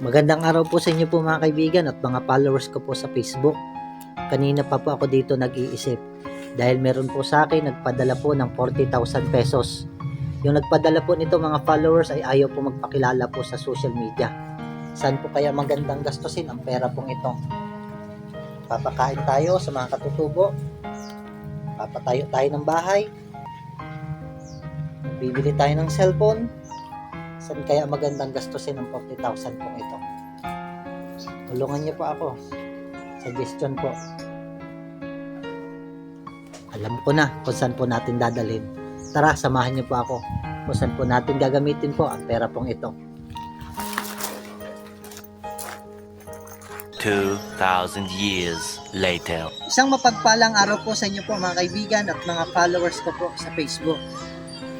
Magandang araw po sa inyo po mga kaibigan at mga followers ko po sa Facebook. Kanina pa po ako dito nag-iisip dahil meron po sa akin nagpadala po ng 40,000 pesos. Yung nagpadala po nito mga followers ay ayaw po magpakilala po sa social media. Saan po kaya magandang gastusin ang pera pong ito? Papakain tayo sa mga katutubo. Papatayo tayo ng bahay. Bibili tayo ng cellphone. Saan kaya magandang gastusin ang 40,000 pong ito? Tulungan niyo po ako. Suggestion po. Alam ko na kung saan po natin dadalhin. Tara, samahan niyo po ako kung saan po natin gagamitin po ang pera pong ito. 2,000 years later. Isang mapagpalang araw po sa inyo po mga kaibigan at mga followers ko po sa Facebook.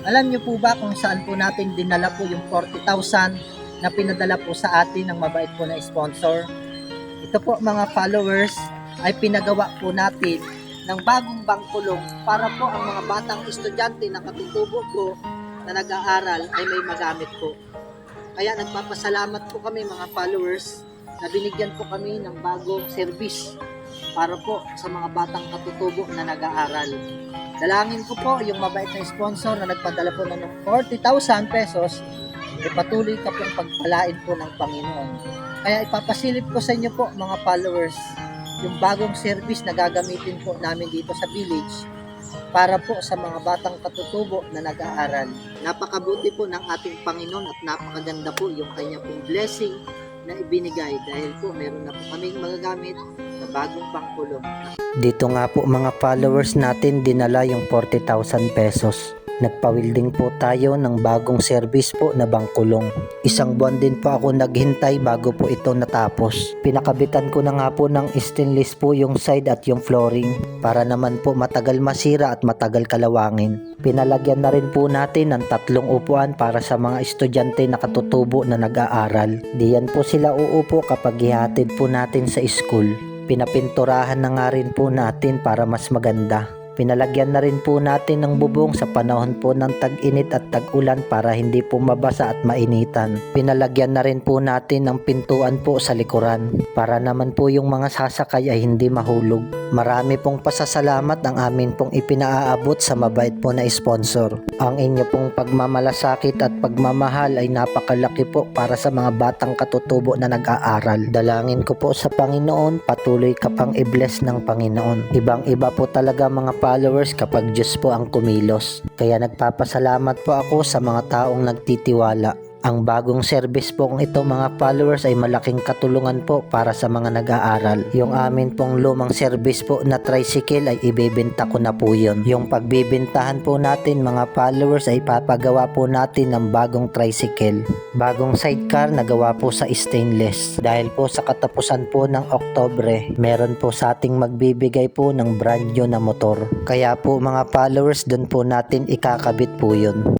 Alam niyo po ba kung saan po natin dinala po yung 40,000 na pinadala po sa atin ng mabait po na sponsor? Ito po mga followers ay pinagawa po natin ng bagong bangkulong para po ang mga batang estudyante na katutubo po na nag-aaral ay may magamit po. Kaya nagpapasalamat po kami mga followers na binigyan po kami ng bagong service para po sa mga batang katutubo na nag-aaral. Dalangin ko po yung mabait na sponsor na nagpadala po ng 40,000 pesos ay patuloy ka pong pagpalain po ng Panginoon. Kaya ipapasilip ko sa inyo po mga followers yung bagong service na gagamitin po namin dito sa village para po sa mga batang katutubo na nag-aaral. Napakabuti po ng ating Panginoon at napakaganda po yung kanya pong blessing na ibinigay dahil po meron na po kaming magagamit na bagong pangkulong. Dito nga po mga followers natin dinala yung 40,000 pesos. Nagpawilding po tayo ng bagong service po na bangkulong. Isang buwan din po ako naghintay bago po ito natapos. Pinakabitan ko na nga po ng stainless po yung side at yung flooring para naman po matagal masira at matagal kalawangin. Pinalagyan na rin po natin ng tatlong upuan para sa mga estudyante na katutubo na nag-aaral. Diyan po sila uupo kapag ihatid po natin sa school. Pinapinturahan na nga rin po natin para mas maganda. Pinalagyan na rin po natin ng bubong sa panahon po ng tag-init at tag-ulan para hindi po mabasa at mainitan. Pinalagyan na rin po natin ng pintuan po sa likuran para naman po yung mga sasakay ay hindi mahulog. Marami pong pasasalamat ang amin pong ipinaaabot sa mabait po na sponsor. Ang inyo pong pagmamalasakit at pagmamahal ay napakalaki po para sa mga batang katutubo na nag-aaral. Dalangin ko po sa Panginoon, patuloy ka pang i-bless ng Panginoon. Ibang iba po talaga mga followers kapag Diyos po ang kumilos. Kaya nagpapasalamat po ako sa mga taong nagtitiwala. Ang bagong service pong ito mga followers ay malaking katulungan po para sa mga nag-aaral. Yung amin pong lumang service po na tricycle ay ibebenta ko na po yun. Yung pagbibintahan po natin mga followers ay papagawa po natin ng bagong tricycle. Bagong sidecar na gawa po sa stainless. Dahil po sa katapusan po ng Oktobre, meron po sa ating magbibigay po ng brand new na motor. Kaya po mga followers, doon po natin ikakabit po yun.